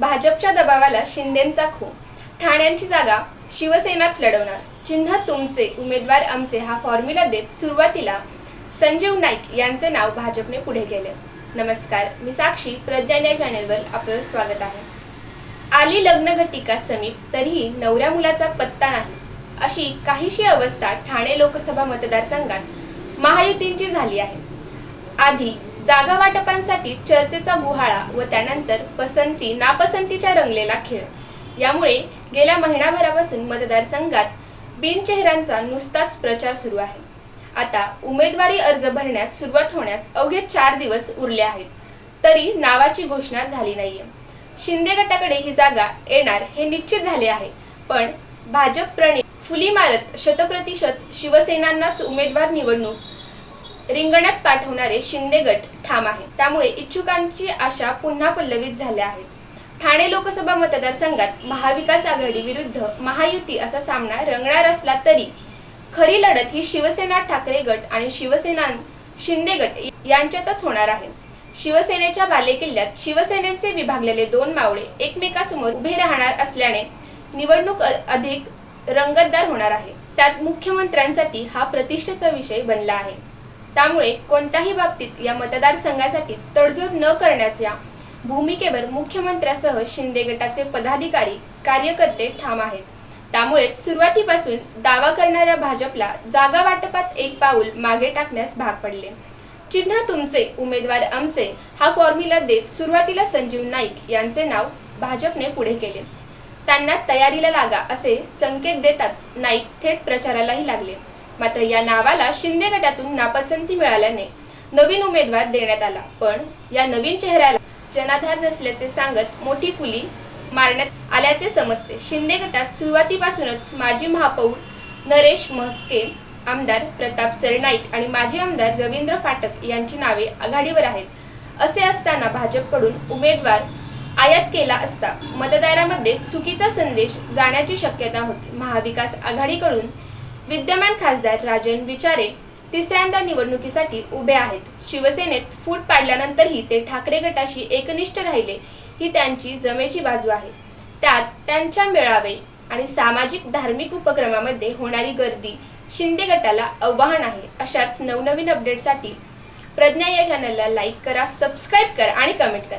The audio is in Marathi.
भाजपच्या दबावाला शिंदेचा खो ठाण्यांची जागा शिवसेनाच लढवणार. चिन्ह तुमचे उमेदवार आमचे हा फॉर्म्युला देत सुरुवातीला संजीव नाईक यांचे नाव भाजपने पुढे केले. नमस्कार मी साक्षी प्रज्ञान या चॅनेलवर आपलं स्वागत आहे. आली लग्न घटिका समीप तरीही नवऱ्या मुलाचा पत्ता नाही. अशी काहीशी अवस्था ठाणे लोकसभा मतदारसंघात महायुतींची झाली आहे. आधी जागा वाटपांसाठी चर्चेचा गुहाळा व त्यानंतर पसंती नापसंतीच्या रंगलेला खेळ. यामुळे गेल्या महिनाभरापासून मतदारसंघात बिनचेहऱ्यांचा नुसताच प्रचार सुरू आहे. आता उमेदवारी अर्ज भरण्यास सुरुवात होण्यास अवघे चार दिवस उरले आहेत. तरी नावाची घोषणा झाली नाहीये. शिंदे गटाकडे ही जागा येणार हे निश्चित झाले आहे. पण भाजप प्रणित फुली मारत शतप्रतिशत शिवसेनांनाच उमेदवार निवडणूक रिंगणात पाठवणारे शिंदे गट ठाम आहे त्यामुळे इच्छुकांची आशा पुन्हा पल्लवित झाल्या आहेत. ठाणे लोकसभा मतदारसंघात महाविकास आघाडी विरुद्ध महायुती असा सामना रंगणार असला तरी खरी लढत ही शिवसेना ठाकरे गट आणि शिवसेना शिंदे गट यांच्यातच होणार आहे. शिवसेनेच्या बालेकिल्ल्यात शिवसेनेचे विभागलेले दोन मावळे एकमेकासमोर उभे राहणार असल्याने निवडणूक अधिक रंगतदार होणार आहे. त्यात मुख्यमंत्र्यांसाठी हा प्रतिष्ठेचा विषय बनला आहे. त्यामुळे कोणत्याही बाबतीत या मतदारसंघासाठी तडजोड न करण्याच्या भूमिकेवर मुख्यमंत्र्यासह शिंदे गटाचे पदाधिकारी कार्यकर्ते ठाम आहेत. त्यामुळे सुरुवातीपासून दावा करणाऱ्या भाजपला जागा वाटपात एक पाऊल मागे टाकण्यास भाग पडले. चिन्ह तुमचे उमेदवार आमचे हा फॉर्म्युला देत सुरुवातीला संजीव नाईक यांचे नाव भाजपने पुढे केले. त्यांना तयारीला लागा असे संकेत देताच नाईक थेट प्रचारालाही लागले. मात्र या नावाला शिंदे गटातून नापसंती मिळाल्याने नवीन उमेदवार देण्यात आला. पण या नवीन चेहऱ्याला जनाधार नसल्याचे सांगत मोठी फुली मारण्यात आल्याचे समजते. शिंदे गटात सुरुवातीपासूनच माजी महापौर नरेश म्हस्के आमदार प्रताप सरनाईक आणि माजी आमदार रवींद्र फाटक यांची नावे आघाडीवर आहेत. असे असताना भाजपकडून उमेदवार आयात केला असता मतदारामध्ये चुकीचा संदेश जाण्याची शक्यता होती. महाविकास आघाडीकडून विद्यमान खासदार राजन विचारे तिसऱ्यांदा निवडणुकीसाठी उभे आहेत. शिवसेनेत फूट पाडल्यानंतरही ते ठाकरे गटाशी एकनिष्ठ राहिले ही त्यांची जमेची बाजू आहे. त्यात त्यांच्या मेळावे आणि सामाजिक धार्मिक उपक्रमामध्ये होणारी गर्दी शिंदे गटाला आव्हान आहे अशाच नवनवीन अपडेटसाठी प्रज्ञा या चॅनलला लाईक करा सबस्क्राईब करा आणि कमेंट करा.